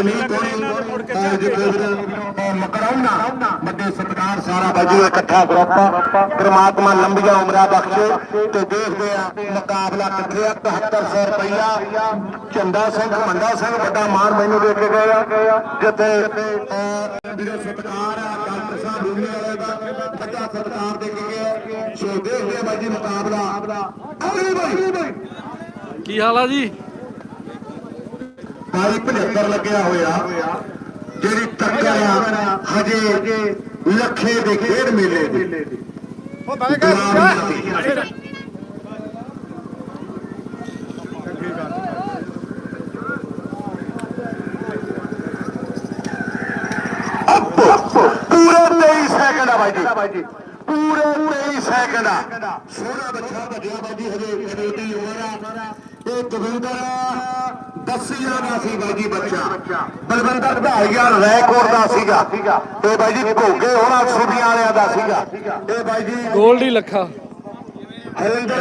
ਗਰਮੀਤ ਹੋਣੀ ਜਿਵੇਂ ਮਕਰਾਉਣਾ ਵੱਡੇ ਸਤਿਕਾਰ ਸਾਰਾ ਬਾਜੂ ਇਕੱਠਾ ਗਰੁੱਪ ਪ੍ਰਮਾਤਮਾ ਲੰਬੀਆਂ ਉਮਰਾਂ ਬਖਸ਼ੇ ਤੇ ਦੇਖਦੇ ਆ ਮੁਕਾਬਲਾ ਕਿੱਥੇ ਆ 7300 ਰੁਪਈਆ। ਚੰਦਾ ਸਿੰਘ ਮੰਡਾ ਸਿੰਘ ਵੱਡਾ ਮਾਨ ਮੈਨੂੰ ਦੇ ਕੇ ਗਏ ਆ। ਜਿੱਥੇ ਵੀਰੇ ਸਤਿਕਾਰ ਆ ਡਾਕਟਰ ਸਾਹਿਬ ਡੂਲੇ ਵਾਲੇ ਦਾ ਵੱਡਾ ਸਤਿਕਾਰ ਦੇ ਕੇ ਗਏ ਆ। ਸੋ ਦੇਖਦੇ ਆ ਬਾਜੀ ਮੁਕਾਬਲਾ। ਬਾਈ। ਕੀ ਹਾਲ ਆ ਜੀ? ਬਾਈ 75 ਲੱਗਿਆ ਹੋਇਆ ਜਿਹੜੀ ਟੱਕਰ ਆ ਹਜੇ ਲੱਖੇ ਦੇ ਖੇਡ ਮੇਲੇ ਦੀ। ਉਹ ਬਾਈ ਗਾ ਪੂਰੇ 23 ਸੈਕਿੰਡ ਆ ਬਾਈ ਜੀ। ਪੂਰੇ 23 ਸੈਕਿੰਡ ਆ। ਸੋਹਣਾ ਬੱਚਾ ਭੱਜਿਆ ਬਾਈ ਜੀ ਹਜੇ ਛੋਟੀ ਉਮਰ ਆ। ਇਹ ਦਵਿੰਦਰ ਦਸੀਆਂ ਦਾ ਸੀ ਬਾਈ ਜੀ ਬੱਚਾ। ਬਲਵੰਦਰ ਢਾਲੀਆ ਰੈਕੋਰਡ ਦਾ ਸੀਗਾ। ਇਹ ਬਾਈ ਜੀ ਭੋਗੇ ਹੋਣਾ ਸੁਧੀਆਂ ਵਾਲਿਆਂ ਦਾ ਸੀਗਾ। ਇਹ ਬਾਈ ਜੀ ਗੋਲਡੀ ਲੱਖਾ। ਹਰਿੰਦਰ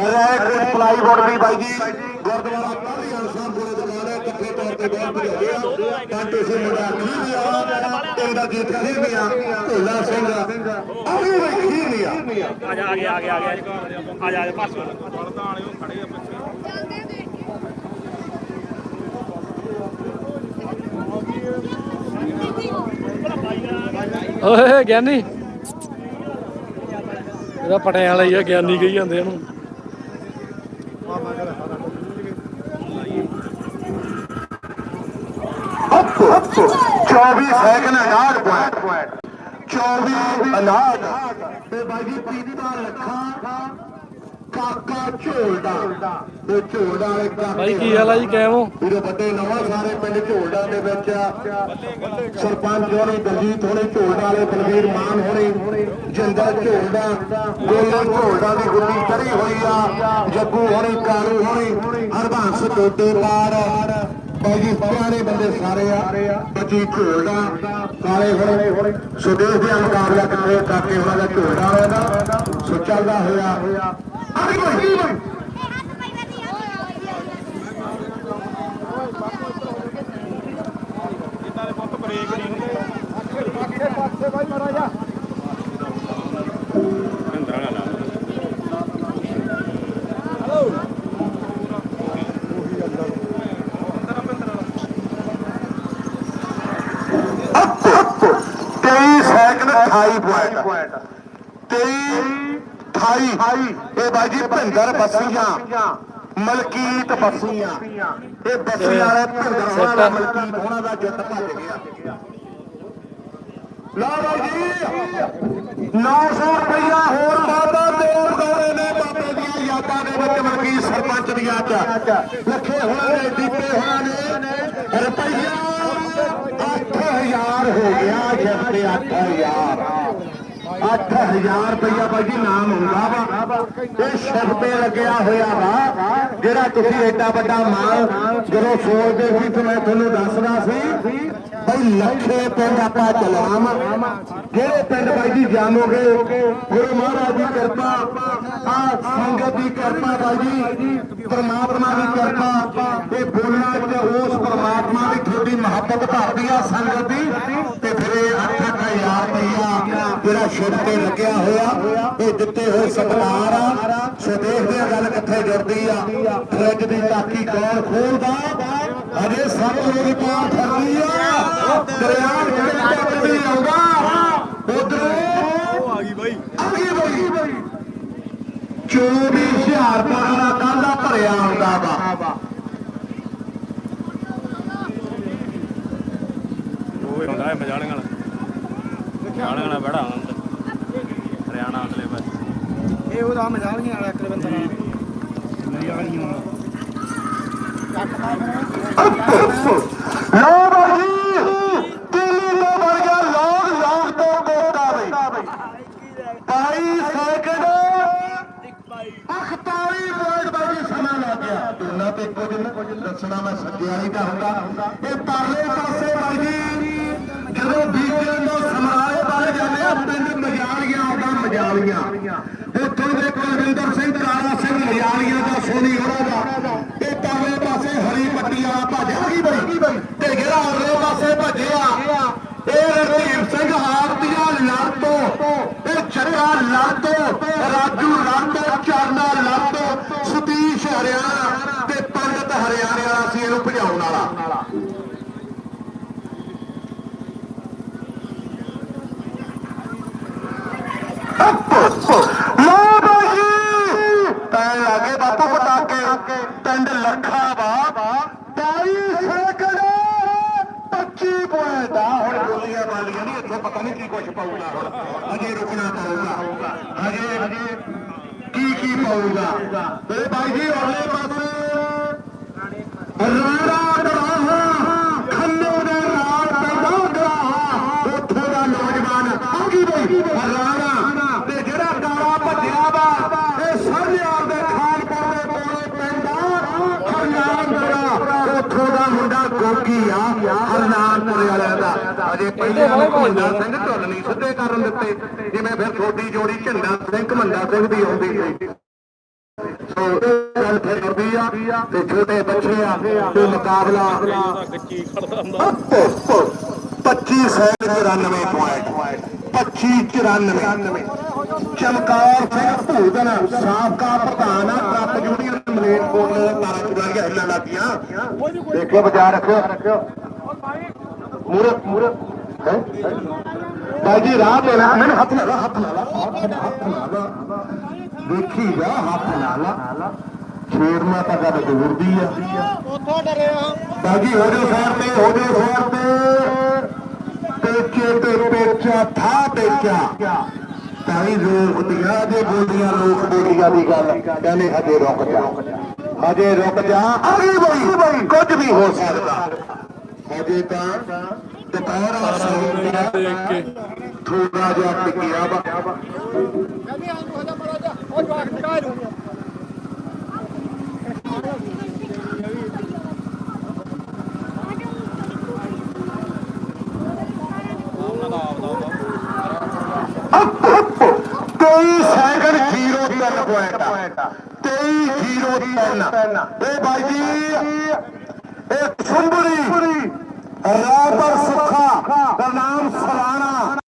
ਰੈਕੋਰਡ ਪਲਾਈਬੋਰਡ ਦੀ ਬਾਈ ਜੀ। ਗੁਰਦੁਆਰਾ ਕਾਲੀ ਸਾਹਿਬ ਕੋਲੇ ਦੁਕਾਨ ਹੈ ਇਕੱਠੇ ਤੌਰ ਤੇ ਬਹੁਤ ਵਧੀਆ ਹੋਇਆ। ਕਾਂਟੇ ਸੇ ਮੁੰਡਾ ਖੀਰ ਵੀ ਆ ਤੇਰਾ ਜੀਤ ਖੀਰ ਵੀ ਆ ਢੋਲਾ ਸਿੰਘ ਆ ਆ ਜਾ ਆ ਗਿਆ ਆ ਗਿਆ ਆ ਜਾ ਆ ਜਾ ਪਾਸ ਓਏ ਗਿਆਨੀ। ਇਹਦਾ ਪਟਿਆਂ ਵਾਲਾ ਹੀ ਆ, ਗਿਆਨੀ ਕਹੀ ਜਾਂਦੇ ਇਹਨੂੰ। ਹੱਪ 24 ਸੈਕਿੰਡ 59 ਪੁਆਇੰਟ 24 ਅਨਾਜ। ਤੇ ਬਾਈ ਜੀ ਪੀਤਾ ਲੱਖਾਂ। ਕਾਕਾ ਝੋਲਦਾ ਤੇ ਝੋਲਦਾ ਵਾਲੇ ਕਾਕੇ ਬਾਈ ਕੀ ਹਾਲ ਆ ਜੀ? ਕਿਵੇਂ ਹੋ? ਵੀਰੇ ਵੱਡੇ ਨਵਾਂ ਸਾਰੇ ਪਿੰਡ ਝੋਲਦਾ ਦੇ ਵਿੱਚ ਸਰਪੰਚ ਹੋਣੀ ਦਲਜੀਤ ਹੋਣੀ ਝੋਲਦਾ ਵਾਲੇ ਬਲਵੀਰ ਮਾਨ ਹੋਣੀ ਜਿੰਦਾ ਝੋਲਦਾ ਗੋਲਾ ਝੋਲਦਾ ਦੀ ਗੁੱਡੀ ਚੜੀ ਹੋਈ ਆ। ਜੱਗੂ ਹੋਣੀ ਕਾਲੂ ਹੋਣੀ ਹਰਬੰਸ ਟੋਟੇ ਪਾਰ। ਬਾਈ ਜੀ ਪੁਰਾਣੇ ਬੰਦੇ ਸਾਰੇ ਆ। ਬੱਚੀ ਝੋਲਦਾ ਕਾਲੇ ਹੋਣੇ ਸੁਦੇਸ਼ ਦੇ ਮੁਕਾਬਲਾ ਕਰੇ ਕਾਕੇ ਉਹਨਾਂ ਦਾ ਝੋਲਦਾ ਹੋਇਆ। ਸੋ ਚੱਲਦਾ ਹੋਇਆ। ਆਈ ਤੇਈ ਸੈਕਿੰਡ 28 ਪੁਆਇੰਟ 23 28 ਇਹ ਬਾਜੀ ਭਿੰਦਰ ਬੱਸੀਆਂ ਮਲਕੀਤ ਬੱਸੀਆਂ। ਇਹ ਬੱਸੀਆਂ ਵਾਲੇ ਭਿੰਦਰ ਹੋਣਾ ਦਾ ਮਲਕੀਤ ਹੋਣਾ ਦਾ ਜਿੱਤ ਭੱਜ ਗਿਆ। ਲਾ ਬਾਈ ਜੀ 900 ਰੁਪਇਆ ਹੋਰ ਬਾਬਾ ਦੇਵ ਗੌਰੇ ਨੇ ਬਾਬੇ ਦੀਆਂ ਯਾਦਾਂ ਦੇ ਵਿੱਚ ਮਲਕੀਤ ਸਰਪੰਚ ਦੀਆਂ ਚ ਲੱਖੇ ਹੋਣਾ ਨੇ ਦੀਪੇ ਹੋਣਾ ਨੇ ਰੁਪਈਆ 8000 ਹੋ ਗਿਆ ਜਿੱਤ ਤੇ 8000 8000 ਰੁਪਇਆ ਬਾਈ ਜੀ ਨਾਮ ਹੁੰਦਾ ਵਾ। ਇਹ ਸ਼ਿਵ ਤੇ ਲੱਗਿਆ ਹੋਇਆ ਵਾ, ਜਿਹੜਾ ਤੁਸੀਂ ਐਡਾ ਵੱਡਾ ਮਾਲ ਜਦੋਂ ਸੋਚਦੇ ਸੀ ਤੇ ਮੈਂ ਤੁਹਾਨੂੰ ਦੱਸਦਾ ਸੀ, ਬਈ ਲੱਖੇ ਪਿੰਡ ਆਪਾਂ ਚਲਾਮ ਜਿਹੜੇ ਪਿੰਡ ਬਾਈ ਜੀ ਜਾਣੋਗੇ ਗੁਰੂ ਮਹਾਰਾਜ ਦੀ ਕਿਰਪਾ, ਆ ਸੰਗਤ ਦੀ ਕਿਰਪਾ ਬਾਈ ਜੀ, ਪਰਮਾਤਮਾ ਦੀ ਕਿਰਪਾ, ਇਹ ਬੋਲਣਾ ਤੇ ਉਸ ਪਰਮਾਤਮਾ ਦੀ ਤੁਹਾਡੀ ਮੁਹੱਬਤ ਭਰਦੀ ਆ ਸੰਗਤ ਦੀ, ਤੇ ਫਿਰ ਰੁਪਇਆ ਜਿਹੜਾ ਤੇ ਲੱਗਿਆ ਹੋਇਆ, ਇਹ ਦਿੱਤੇ ਹੋਏ ਸਤਿਕਾਰ ਆ। ਸੋ ਦੇਖਦੇ ਆ ਗੱਲ ਕਿੱਥੇ ਜੁੜਦੀ ਆ? ਫਰਿੱਜ ਦੀ ਤਾਕੀ ਕੌਣ ਖੋਲਦਾ? ਅਜੇ ਸਭ ਲੋਕ ਪਾਰ ਫਿਰਦੀ ਆ। ਦਰਿਆ ਜਿਹੜੇ ਤੱਕ ਨਹੀਂ ਆਉਂਦਾ। ਉਧਰੋਂ ਆ ਗਈ ਬਾਈ। ਆ ਗਈ ਬਈ 24000 ਰੁਪਏ ਦਾ ਕਾਂਦਾ ਭਰਿਆ ਆਉਂਦਾ ਵਾ? ਉਹ ਹੁੰਦਾ ਹੈ ਮਜਾਲੇ ਨਾਲ ਬੜਾ ਆਨੰਦ ਹਰਿਆਣਾ ਅਗਲੇ ਪਾਸੇ ਇਹ ਉਹਦਾ ਮਜ਼ਾਲੀਆਂ ਵਾਲਾ ਇੱਕ ਬੰਦਾ। ਮਜ਼ਾਲੀਆਂ ਲੋ ਬਾਜੀ ਦਿੱਲੀ ਤੋਂ ਬਣ ਗਿਆ ਲੋਕ ਲੋਕ ਤੋਂ ਗੋਤਾ ਬਈ 22 ਸੈਕਿੰਡ 41 ਪੁਆਇੰਟ ਬਾਜੀ ਸਮਾਂ ਲੱਗ ਗਿਆ। ਦੋਨਾਂ ਤੇ ਕੁਝ ਦੱਸਣਾ ਮੈਂ ਸੱਜਿਆਈ ਦਾ ਹੁੰਦਾ। ਇਹ ਪਰਲੇ ਪਾਸੇ ਬਾਜੀ ਜਦੋਂ ਬੀਜੇ ਨੂੰ ਸਮਰਾਏ ਬਾਰੇ ਜਾਂਦੇ ਆ ਪਿੰਡ ਮਜਾਲੀਆਂ ਆਉਂਦਾ ਮਜਾਲੀਆਂ ਉੱਥੋਂ ਦੇ ਕੁਲਵਿੰਦਰ ਸਿੰਘ ਕਾਲਾ ਸਿੰਘ ਦਾ ਸੋਨੀ ਹੋਣਾ ਦਾ। ਇਹ ਪਰਲੇ ਪਾਸੇ ਹਰੀ ਪੱਟੀ ਵਾਲਾ ਭੱਜ ਆ ਬਈ। ਤੇ ਤੇ ਉਹਦੇ ਪਾਸੇ ਭੱਜਿਆ, ਇਹ ਰਣਧੀਰ ਸਿੰਘ ਹਾਰਤੀਆ ਲੜ ਤੋਂ ਇਹ ਜੱਗਾ ਲੜ ਤੋਂ ਰਾਜੂ ਲੜ ਤੋਂ ਚਰਨਾ ਲੜ ਤੋਂ ਸਤੀਸ਼ ਹਰਿਆਣਾ ਤੇ ਪੰਡਤ ਹਰਿਆਣੇ ਵਾਲਾ ਸੀ ਇਹਨੂੰ ਭਜਾਉਣ ਵਾਲਾ। ਲੋ ਬਾਜੀ ਤੈ ਲਾਗੇ ਬਾਪੂ ਪਟਾਕੇ ਪਿੰਡ ਵਾ 22 ਸੈਕਿੰਡ 25 ਪੁਆਇੰਟ ਆ। ਹੁਣ ਗੋਲੀਆਂ ਬਾਲੀਆਂ ਨਹੀਂ ਇੱਥੇ ਪਤਾ ਨਹੀਂ ਕੀ ਕੁਝ ਪਾਊਗਾ। ਹੁਣ ਅਜੇ ਰੁਕਣਾ ਪਊਗਾ। ਅਜੇ ਕੀ ਕੀ ਪਾਊਗਾ। ਤੇ ਬਾਈ ਜੀ ਔਰਲੇ ਪਾਸੇ। ਰਾਣਾ ਗਰਾਹਾ ਖੰਨੇ ਦੇ ਨਾਲ ਪੈਦਾ ਗਰਾਹਾ ਉੱਥੋਂ ਦਾ ਨੌਜਵਾਨ ਆਗੀ ਬਈ ਰਾਣਾ ਤੇ ਜਿਹੜਾ ਕਾਲਾ ਭੱਜਿਆ ਵਾ ਇਹ ਸਰਨਿਆਰ ਦੇ ਖਾਨਪੁਰ ਦੇ ਕੋਲੇ ਪੈਂਦਾ ਹਰਨਾਨਪੁਰਾ ਉੱਥੋਂ ਦਾ ਮੁੰਡਾ ਗੋਗੀ ਆ ਹਰਨਾਨਪੁਰ ਵਾਲਿਆਂ ਦਾ। ਅਜੇ ਪਹਿਲੇ ਵਾਲੇ ਘੁੰਡਾ ਸਿੰਘ ਢੁੱਲ ਨਹੀਂ, ਸਿੱਧੇ ਕਰਨ ਦਿੱਤੇ ਜਿਵੇਂ ਫਿਰ ਛੋਟੀ ਜੋੜੀ ਝੰਡਾ ਸਿੰਘ ਘਮੰਡਾ ਸਿੰਘ ਦੀ ਆਉਂਦੀ ਸੀ। ਸੋ ਗੱਲ ਫਿਰ ਹੁੰਦੀ ਆ ਤੇ ਛੋਟੇ ਬੱਚੇ ਆ ਤੇ ਮੁਕਾਬਲਾ ਗੱਚੀ ਖੜਦਾ ਹੁੰਦਾ 25 94 ਪੁਆਇੰਟ 25 94 ਸਿੰਘ ਭੂਦਨ ਸਾਬਕਾ ਪ੍ਰਧਾਨ ਆ ਕੱਪ ਯੂਨੀਅਨ ਮਲੇਰਕੋਟ ਦੇ ਤਾਰਾ ਚੁਰਾਈਆਂ ਹਿੱਲਣ ਲੱਗੀਆਂ। ਦੇਖੋ ਬਜਾ ਰੱਖਿਓ। ਮੂਰੇ ਮੂਰੇ ਹੈ? ਬਾਈ ਜੀ ਰਾਹ ਨਾ ਮੈਨੂੰ ਹੱਥ ਲਾ ਹੱਥ ਲਾ ਹੱਥ ਲਾ, ਦੇਖੀ ਜਾ ਹੱਥ ਲਾ ਛੇੜਨਾ ਤਾਂ ਗੱਲ ਦੀ ਆ। ਉੱਥੋਂ ਡਰਿਆ ਬਾਜੀ ਹੋ ਜਾਓ ਸਾਈਡ ਤੇ ਹੋ ਜਾਓ ਸਾਈਡ ਤੇ। ਪੇਚੇ ਤੇ ਪੇਚਾ ਥਾ ਪੇਚਾ। ਤਾਈ ਰੋਕਦੀਆਂ ਦੇ ਬੋਲੀਆਂ ਲੋਕ ਬੋਲੀਆਂ ਦੀ ਗੱਲ। ਕਹਿੰਦੇ ਹਜੇ ਰੁਕ ਜਾ। ਹਜੇ ਰੁਕ ਜਾ। ਅਰੇ ਬਈ ਕੁਝ ਵੀ ਹੋ ਸਕਦਾ। ਹਜੇ ਤਾਂ ਦੁਪਹਿਰ ਆ ਸੌਂ ਦੇਖ ਥੋੜਾ ਜਿਹਾ ਟਿਕਿਆ ਵਾ। ਕਹਿੰਦੀ ਆ ਨੂੰ ਹਜਾ ਮੜਾ ਉਹ ਜਵਾਕ ਟਕਾ ਦੂੰ ਤੇਈ ਸੈਕਿੰਡ 03 ਪੁਆਇੰਟ 2303 ਇਹ ਬਾਈ ਜੀ, ਇਹ ਰੈ ਪਰ ਸੁੱਖਾ ਦਾ ਨਾਮ ਸਲਾਣਾ